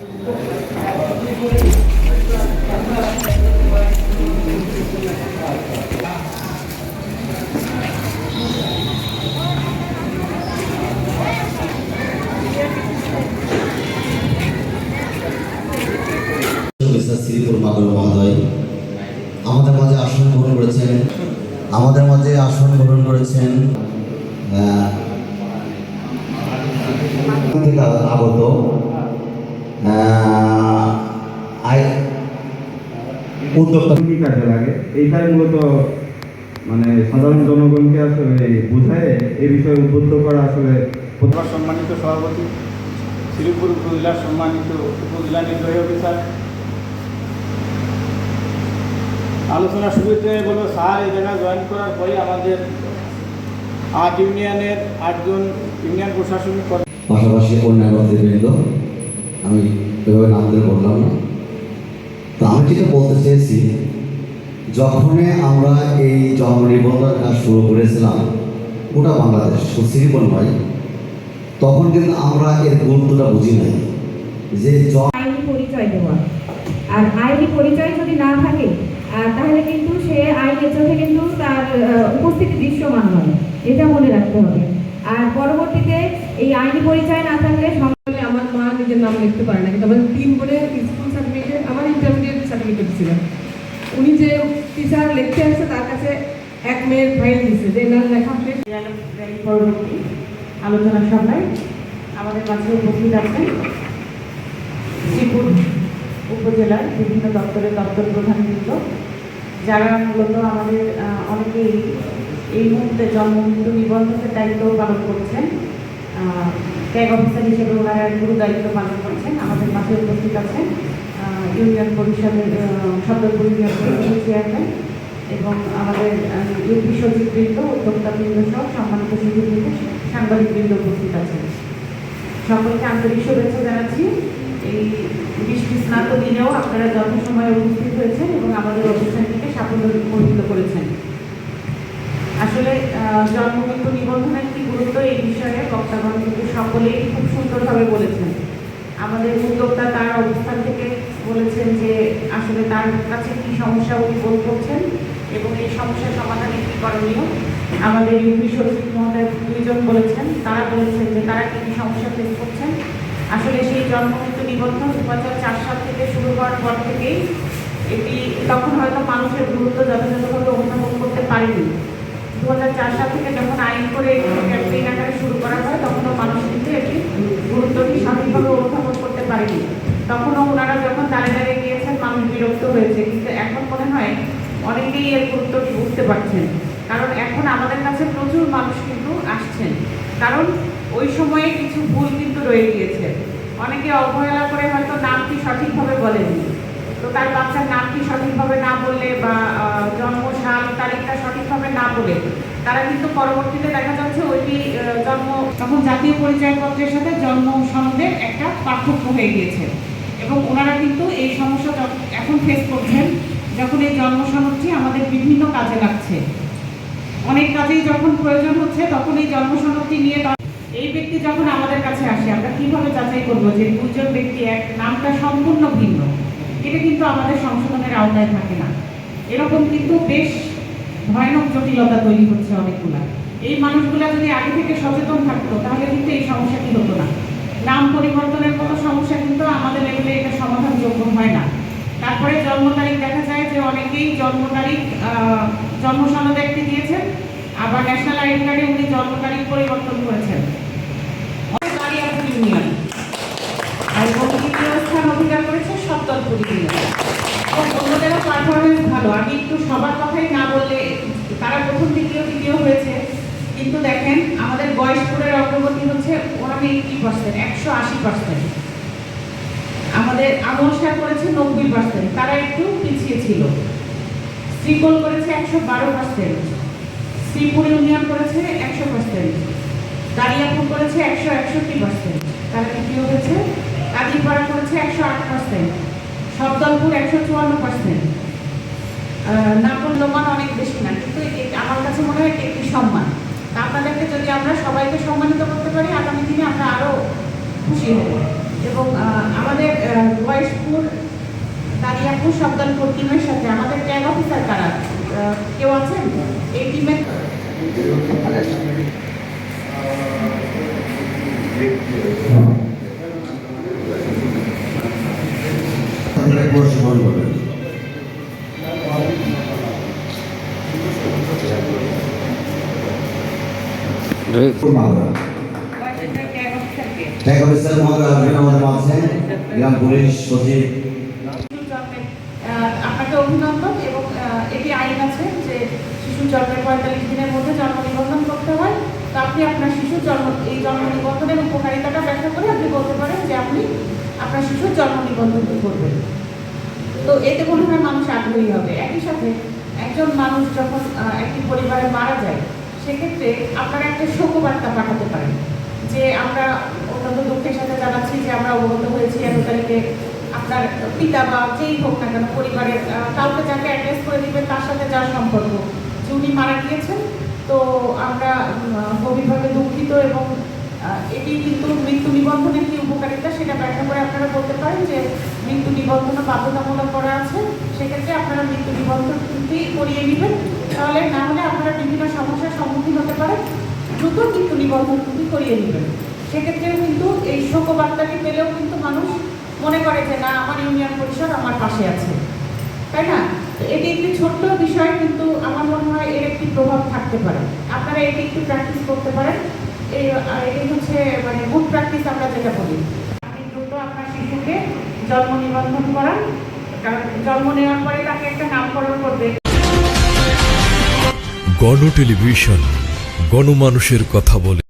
আমাদের মাঝে আসন গ্রহণ করেছেন। আমাদের মাঝে আসন গ্রহণ করেছেন উদ্যোক্তা। কাজে লাগে? এইটাই মূলত মানে সাধারণ জনগণকে আসলে বোঝায় এই বিষয়ে উদ্বুদ্ধ করা আসলে সম্মানিত সভাপতি শ্রীপুর উপজেলার সম্মানিত উপজেলা নির্বাহী অফিসার। আলোচনা শুরুতে বলব স্যার এই জায়গায় জয়েন করার পরে আমাদের আট ইউনিয়নের আটজন ইউনিয়ন প্রশাসনিক পাশাপাশি অন্যান্য আমি এভাবে নাম ধরে বললাম না। তো আমি যেটা বলতে চেয়েছি, যখনই আমরা এই জন্ম কাজ শুরু করেছিলাম, গোটা বাংলাদেশ সুশীলপন নয় তখন কিন্তু আমরা এর গুরুত্বটা বুঝি নাই যে আইনি পরিচয় দেওয়া। আর আইনি পরিচয় যদি না থাকে তাহলে কিন্তু সে আইনের চোখে কিন্তু তার উপস্থিতি দৃশ্যমান হয় এটা মনে রাখতে হবে। আর পরবর্তীতে এই আইনি পরিচয় না থাকলে সম- বলে আমার মা নিজের নাম লিখতে পারে না, কিন্তু আমার তিন বোনে স্কুল সার্টিফিকেট আমার ইন্টারমিডিয়েট সার্টিফিকেট ছিল। উনি যে টিচার লিখতে আসছে তার কাছে এক মেয়ের ফাইল দিচ্ছে যে নাম লেখা পরবর্তী আলোচনা সভায় আমাদের মাঝে উপস্থিত আছেন শ্রীপুর উপজেলার বিভিন্ন দপ্তরের দপ্তর প্রধানবৃন্দ, যারা মূলত আমাদের অনেকেই এই মুহূর্তে জন্ম মৃত্যু নিবন্ধকের দায়িত্ব পালন করছেন। ট্যাগ অফিসার হিসেবে ওনারা গুরু দায়িত্ব পালন করছেন, আমাদের মাঝে উপস্থিত আছেন ইউনিয়ন পরিষদের সদরপুর ইউনিয়ন পরিষদের চেয়ারম্যান এবং আমাদের ইউপি সচিববৃন্দ, উদ্যোক্তাবৃন্দ সহ সম্মানিত সচিববৃন্দ সাংবাদিকবৃন্দ উপস্থিত আছেন। সকলকে আন্তরিক শুভেচ্ছা জানাচ্ছি। এই বৃষ্টি স্নাত দিনেও আপনারা যথাসময়ে উপস্থিত হয়েছেন এবং আমাদের অনুষ্ঠানটিকে সাফল্যমণ্ডিত করেছেন। আসলে আহ, জন্ম মৃত্যু নিবন্ধনের কি গুরুত্ব এই বিষয়ে বক্তাগণ কিন্তু সকলেই খুব সুন্দরভাবে বলেছেন। আমাদের উদ্যোক্তা তার অবস্থান থেকে বলেছেন যে আসলে তার কাছে কি সমস্যা উনি বোধ করছেন এবং এই সমস্যার সমাধানে কি করণীয়? আমাদের ইউপি সচিব মহোদয় দুইজন বলেছেন তারা বলেছেন যে তারা কি কি সমস্যা ফেস করছেন। আসলে সেই জন্ম নিবন্ধন দু হাজার চার সাল থেকে শুরু হওয়ার পর থেকেই এটি তখন হয়তো মানুষের গুরুত্ব যথাযথভাবে অনুধাবন করতে পারেনি। দু হাজার চার সাল থেকে যখন আইন করে ক্যাম্পেইন আকারে শুরু করা হয়, তখনও মানুষ কিন্তু এটি গুরুত্বটি সঠিকভাবে অনুধাবন করতে পারেনি। তখনও ওনারা যখন দাঁড়িয়ে দাঁড়িয়ে গিয়েছেন, মানুষ বিরক্ত হয়েছে। কিন্তু এখন মনে হয় অনেকেই এর গুরুত্বটি বুঝতে পারছেন। কারণ এখন আমাদের কাছে প্রচুর মানুষ কিন্তু আসছেন। কারণ ওই সময়ে কিছু ভুল কিন্তু রয়ে গিয়েছে। অনেকে অবহেলা করে হয়তো নামটি সঠিকভাবে বলেনি তো তার বাচ্চার নামটি সঠিকভাবে না বললে বা জন্ম, সাল, তারিখটা সঠিকভাবে না বলে, তারা কিন্তু পরবর্তীতে দেখা যাচ্ছে ওইটি জন্ম, তখন জাতীয় পরিচয়পত্রের সাথে জন্ম সনদের একটা পার্থক্য হয়ে গিয়েছে। এবং ওনারা কিন্তু এই সমস্যা এখন ফেস করছেন, যখন এই জন্ম সনদটি আমাদের বিভিন্ন কাজে লাগছে। অনেক কাজেই যখন প্রয়োজন হচ্ছে, তখন এই জন্ম সনদটি নিয়ে এই ব্যক্তি যখন আমাদের কাছে আসে, আমরা কীভাবে যাচাই করব যে দুজন ব্যক্তি এক? নামটা সম্পূর্ণ ভিন্ন। এটা কিন্তু আমাদের সংশোধনের আওতায় থাকে না। এরকম কিন্তু বেশ ভয়ানক জটিলতা তৈরি হচ্ছে অনেকগুলা। এই মানুষগুলা যদি আগে থেকে সচেতন থাকতো, তাহলে কিন্তু এই সমস্যাটি হতো না। নাম পরিবর্তনের মতো সমস্যা কিন্তু আমাদের লেভেলে এটা সমাধানযোগ্য হয় না। তারপরে জন্ম তারিখ দেখা যায় যে অনেকেই জন্ম তারিখ জন্ম সনদ একটি দিয়েছেন, আবার ন্যাশনাল আইডি কার্ডে উনি জন্ম তারিখ পরিবর্তন করেছেন। ইউনিয়ন আর এবং দ্বিতীয় স্থান অধিকার করেছে তারা একশো একটু পিছিয়ে ছিল। শ্রীকোল করেছে একশো বারো পার্সেন্ট শ্রীপুর ইউনিয়ন করেছে একশো পার্সেন্ট দাঁড়িয়াপুর করেছে একশো একষট্টি পার্সেন্ট তারা তৃতীয় হয়েছে। কাদিরপাড়া করেছে একশো আট পার্সেন্ট সবদলপুর একশো চুয়ান্ন পার্সেন্ট নাপল্যমান অনেক বেশি না কিন্তু আমার কাছে মনে হয় একটি সম্মান। তা আপনাদেরকে যদি আমরা সবাইকে সম্মানিত করতে পারি আগামী দিনে আমরা আরও খুশি হব। এবং আমাদের আহ, আপু শব্দানপুর টিমের সাথে আমাদের ট্যাগ অফিসার কারা কেউ আছেন? এই টিমের তাদেরকে প্রশিক্ষণ গ্রাম পুলিশ সচিব। আপনাকে অভিনন্দন এবং এটি আইন আছে যে শিশু জন্মের পঁয়তাল্লিশ দিনের মধ্যে জন্ম নিবন্ধন করতে হয়। তো আপনি আপনার শিশুর জন্ম এই জন্ম নিবন্ধনের উপকারিতাটা ব্যাখ্যা করে আপনি বলতে পারেন যে আপনি আপনার শিশুর জন্ম নিবন্ধন করবেন। তো এতে মনে হয় মানুষ আগ্রহী হবে। একই সাথে একজন মানুষ যখন একটি পরিবারে মারা যায়, সেক্ষেত্রে আপনারা একটা শোকবার্তা পাঠাতে পারেন যে আমরা অত্যন্ত দুঃখের সাথে জানাচ্ছি যে আমরা অবগত হয়েছি এত তারিখে আপনার পিতা বা যেই হোক না কেন পরিবারের কাউকে যাকে অ্যাড্রেস করে দিবেন তার সাথে যার সম্পর্ক। যে উনি মারা গিয়েছেন, তো আমরা গভীরভাবে দুঃখিত এবং এটি কিন্তু মৃত্যু নিবন্ধনের কি উপকারিতা, সেটা ব্যাখ্যা করে আপনারা বলতে পারেন যে মৃত্যু নিবন্ধন বাধ্যতামূলক করা আছে। সেক্ষেত্রে আপনারা মৃত্যু নিবন্ধনটি করিয়ে নেবেন। তাহলে না হলে আপনারা বিভিন্ন সমস্যার সম্মুখীন হতে পারেন। দ্রুত মৃত্যু নিবন্ধনটি করিয়ে নেবেন। সেক্ষেত্রেও কিন্তু এই শোকবার্তাটি পেলেও কিন্তু মানুষ মনে করে যে, না, আমার ইউনিয়ন পরিষদ আমার পাশে আছে। তাই না? এটি একটি ছোট্ট বিষয়, কিন্তু আমার মনে হয় এর একটি প্রভাব থাকতে পারে। আপনারা এটি একটু প্র্যাকটিস করতে পারেন। এই এটি হচ্ছে মানে গুড প্র্যাকটিস আমরা যেটা বলি। দ্রুত আপনার শিশুকে জন্ম নিবন্ধন করান কারণ জন্ম নেওয়ার পরে তাকে একটা নামকরণ করবে। গণ টেলিভিশন, গণমানুষের কথা বলে।